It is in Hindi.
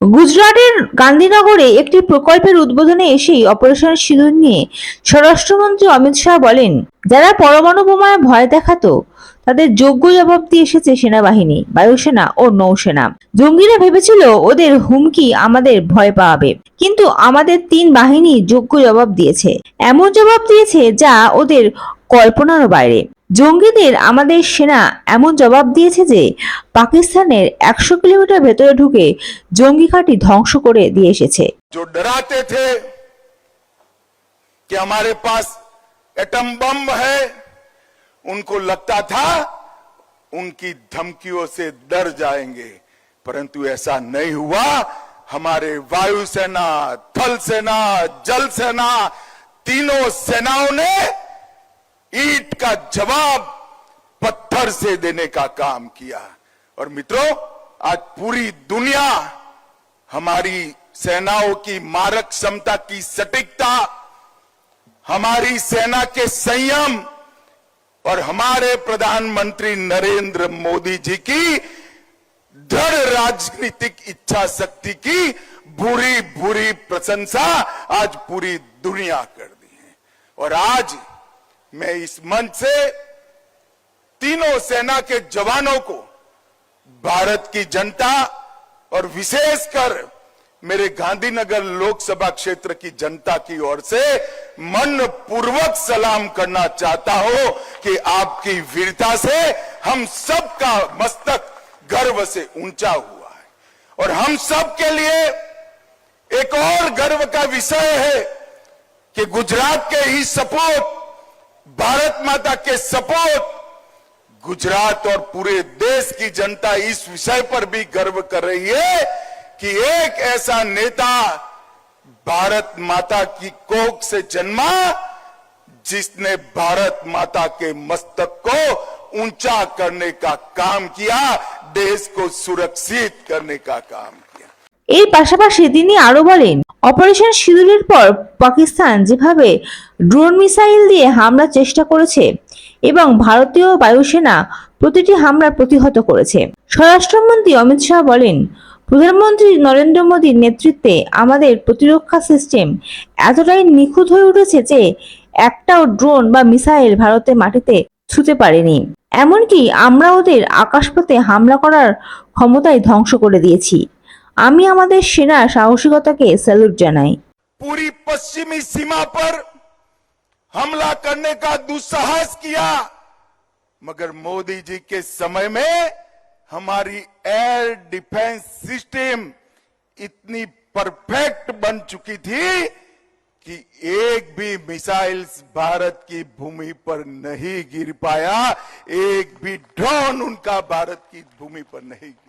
গুজরাটের গান্ধীনগরে একটি প্রকল্পের উদ্বোধনে এসেই অপারেশন সিঁদুর নিয়ে স্বরাষ্ট্রমন্ত্রী অমিত শাহ বলেন, যারা পরমাণু বোমায় ভয় দেখাতো, তাদের যোগ্য জবাব দিয়ে এসেছে সেনাবাহিনী, বায়ুসেনা ও নৌসেনা। জঙ্গিরা ভেবেছিল ওদের হুমকি আমাদের ভয় পাওয়াবে কিন্তু আমাদের তিন বাহিনী যোগ্য জবাব দিয়েছে। এমন জবাব দিয়েছে যা ওদের কল্পনারও বাইরে। জঙ্গিদের আমাদের সেনা এমন জবাব দিয়েছে যে পাকিস্তানের একশো কিলোমিটার ভেতরে ঢুকে জঙ্গি ঘাঁটি ধ্বংস করে দিয়ে এসেছে जो डराते थे कि हमारे पास एटम बम है उनको लगता था उनकी धमकियों से डर जाएंगे परंतु ऐसा नहीं हुआ हमारे वायुसेना थल सेना जल सेना तीनों सेनाओं ने ईट का जवाब पत्थर से देने का काम किया। और मित्रों, आज पूरी दुनिया हमारी सेनाओं की मारक क्षमता की सटीकता, हमारी सेना के संयम और हमारे प्रधानमंत्री नरेंद्र मोदी जी की दृढ़ राजनीतिक इच्छा शक्ति की बुरी बुरी प्रशंसा आज पूरी दुनिया कर दी है। और आज मैं इस मंच से तीनों सेना के जवानों को, भारत की जनता और विशेषकर मेरे गांधीनगर लोकसभा क्षेत्र की जनता की ओर से मन पूर्वक सलाम करना चाहता हूँ कि आपकी वीरता से हम सबका मस्तक गर्व से ऊँचा हुआ है। और हम सब के लिए एक और गर्व का विषय है कि गुजरात के ही सपूत भारत माता के सपूत गुजरात और पूरे देश की जनता इस विषय पर भी गर्व कर रही है कि एक ऐसा नेता भारत माता की कोख से जन्मा जिसने भारत माता के मस्तक को ऊंचा करने का काम किया देश को सुरक्षित करने का काम किया এর পাশাপাশি তিনি আরো বলেন অপারেশন সিঁদুরের পর পাকিস্তান যেভাবে ড্রোন মিসাইল দিয়ে হামলার চেষ্টা করেছে এবং ভারতীয় বায়ুসেনা প্রতিটি হামলা প্রতিহত করেছে। স্বরাষ্ট্রমন্ত্রী অমিত শাহ বলেন, প্রধানমন্ত্রী নরেন্দ্র মোদীর নেতৃত্বে আমাদের প্রতিরক্ষা সিস্টেম এতটাই নিখুঁত হয়ে উঠেছে যে একটাও ড্রোন বা মিসাইল ভারতের মাটিতে ছুঁতে পারেনি। এমনকি আমরা ওদের আকাশপথে হামলা করার ক্ষমতায় ধ্বংস করে দিয়েছি। আমি আমাদের সেনার সাহসিকতাকে স্যালুট জানাই पूरी पश्चिमी सीमा पर हमला करने का दुस्साहस किया मगर मोदी जी के समय में हमारी एयर डिफेंस सिस्टम इतनी परफेक्ट बन चुकी थी कि एक भी मिसाइल्स भारत की भूमि पर नहीं गिर पाया एक भी ड्रोन उनका भारत की भूमि पर नहीं गिर